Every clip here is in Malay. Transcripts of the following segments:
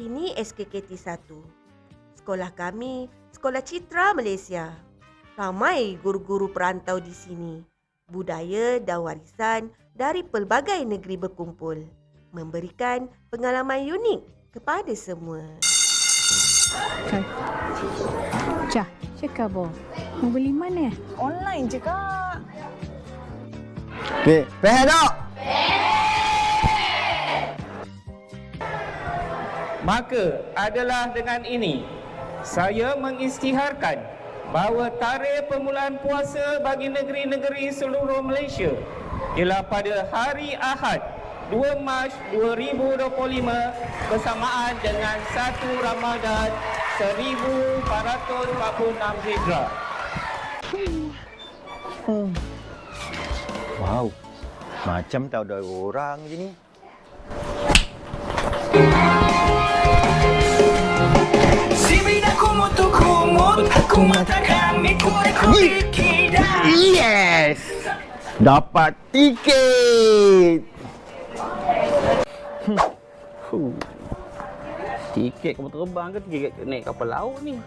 Ini SKKT 1. Sekolah kami, Sekolah Citra Malaysia. Ramai guru-guru perantau di sini. Budaya dan warisan dari pelbagai negeri berkumpul. Memberikan pengalaman unik kepada semua. Cah, cakap apa? Mau beli mana? Online je kak. Okey, faham tak? Maka adalah dengan ini saya mengisytiharkan bahawa tarikh permulaan puasa bagi negeri-negeri seluruh Malaysia ialah pada hari Ahad 2 Mac 2025 bersamaan dengan 1 Ramadan 1446 Hijrah. Oh, Wow. Macam tak ada orang je ni. Yes! Dapat tiket! Huh. Tiket kapal terbang ke tiket naik kapal laut ni?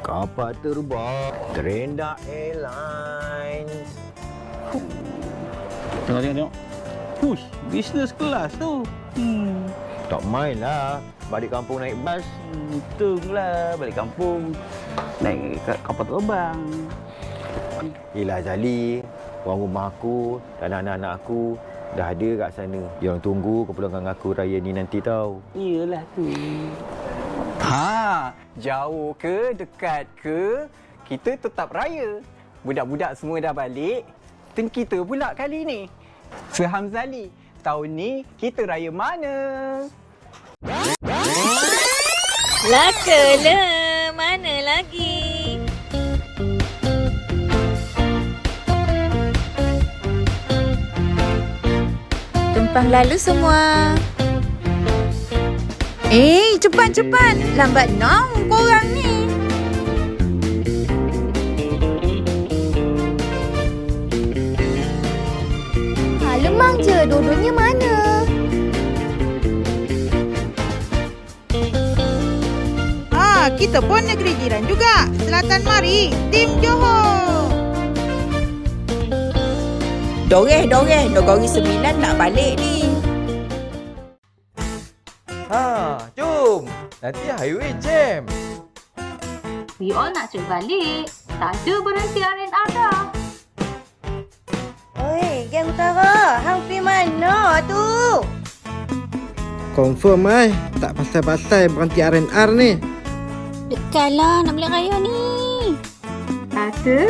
Kapal terbang Trenda Airlines. Tengok tengok tengok. Push, business class tu. Hmm. Tak main lah. Balik kampung naik bas. Untung lah balik kampung naik ka- kapal terbang. Yelah Zali, orang rumah aku dan anak-anak aku dah ada kat sana. Dia orang tunggu kepulangan aku raya ni nanti tau. Iyalah tu. Ha, jauh ke, dekat ke, kita tetap raya. Budak-budak semua dah balik, turn kita pula kali ni. Sehamzali, tahun ni kita raya mana? Lakalah, mana lagi? Tumpah lalu semua. Eh, cepat-cepat. Lambat nom Alemang je, dodonya mana? Ah, kita pun negeri jiran juga. Selatan mari, tim Johor. Doreh, doreh. Nogori sembilan nak balik ni. Ha, jom. Nanti highway jam. We all nak cepat balik. Tak ada berhenti R&R dah. Oi, Gang Utara, hang pergi mana tu? Confirm ai, tak pasal-pasal berhenti R&R ni. Dekat lah nak beli raya ni. Ada.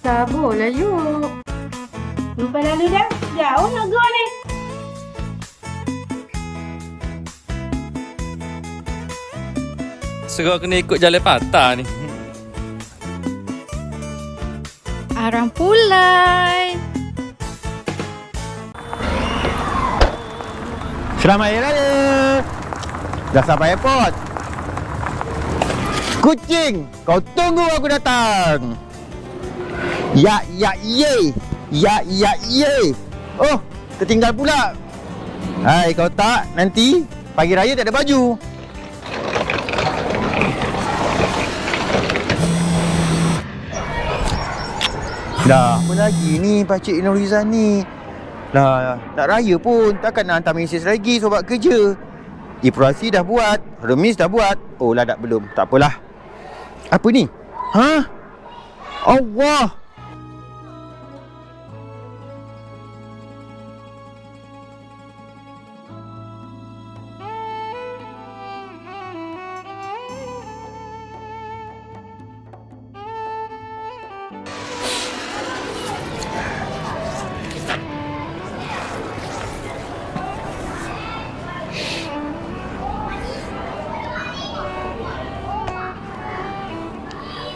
Sabarlah yuk. Lupa lalu dah. Jauh nak go ni. Serah kena ikut jalan patah ni. Arang pulai. Selamat Hari Raya. Dah sampai airport. Kucing, kau tunggu aku datang. Ya, ya, ye. Ya, ya, ye. Oh, tertinggal pula. Hai, kau tak? Nanti pagi raya tak ada baju. Dah, apa lagi ni Pakcik Norizan ni? Dah, nak raya pun takkan nak hantar mesej lagi sobat kerja. Iprasi dah buat, remis dah buat. Oh, ladak belum. Tak apalah. Apa ni? Ha? Allah!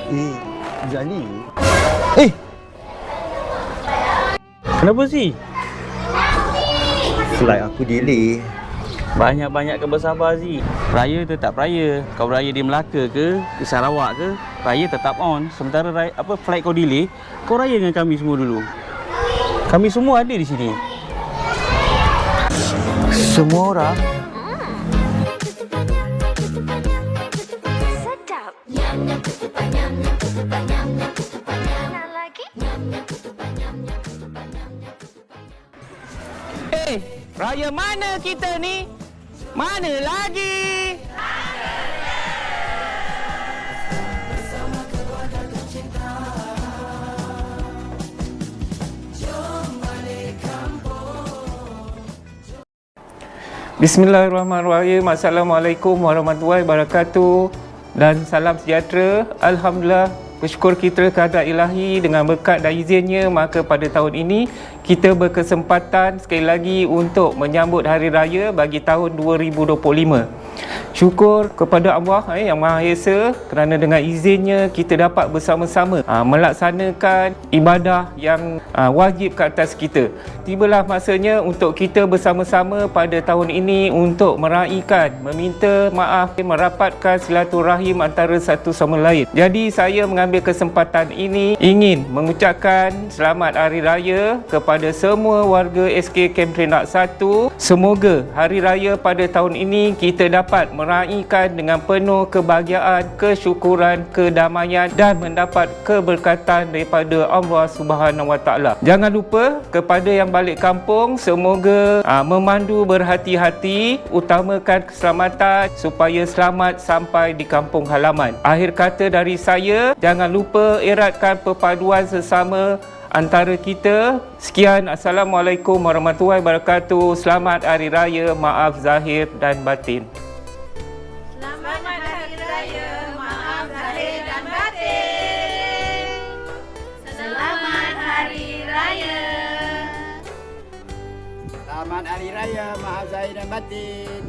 Eh, Zali. Eh, Kenapa sih? flight aku delay. Banyak-banyak ke bersabar Zee. Raya tetap raya. Kau raya di Melaka ke, di Sarawak ke, raya tetap on. Sementara raya, apa flight kau delay, kau raya dengan kami semua dulu. Kami semua ada di sini. Semua orang Eh, raya mana kita ni? Mana lagi? Bismillahirrahmanirrahim. Assalamualaikum warahmatullahi wabarakatuh. Dan salam sejahtera. Alhamdulillah bersyukur kita kepada ilahi dengan berkat dan izinnya maka pada tahun ini kita berkesempatan sekali lagi untuk menyambut hari raya bagi tahun 2025. Syukur kepada Allah eh, yang Maha Esa kerana dengan izinnya kita dapat bersama-sama aa, melaksanakan ibadah yang aa, wajib ke atas kita. Tibalah masanya untuk kita bersama-sama pada tahun ini untuk meraihkan, meminta maaf, merapatkan silaturahim antara satu sama lain. Jadi saya mengambil kesempatan ini ingin mengucapkan selamat hari raya kepada semua warga SK Camp Renak 1. Semoga hari raya pada tahun ini kita dapat meraihkan dengan penuh kebahagiaan, kesyukuran, kedamaian dan mendapat keberkatan daripada Allah Subhanahu Wa Taala. Jangan lupa kepada yang balik kampung semoga aa, memandu berhati-hati, utamakan keselamatan supaya selamat sampai di kampung halaman. Akhir kata dari saya, jangan lupa eratkan perpaduan sesama antara kita. Sekian, Assalamualaikum warahmatullahi wabarakatuh. Selamat Hari Raya, maaf zahir dan batin. Selamat Hari Raya, maaf zahir dan batin. Selamat Hari Raya. Selamat Hari Raya, maaf zahir dan batin.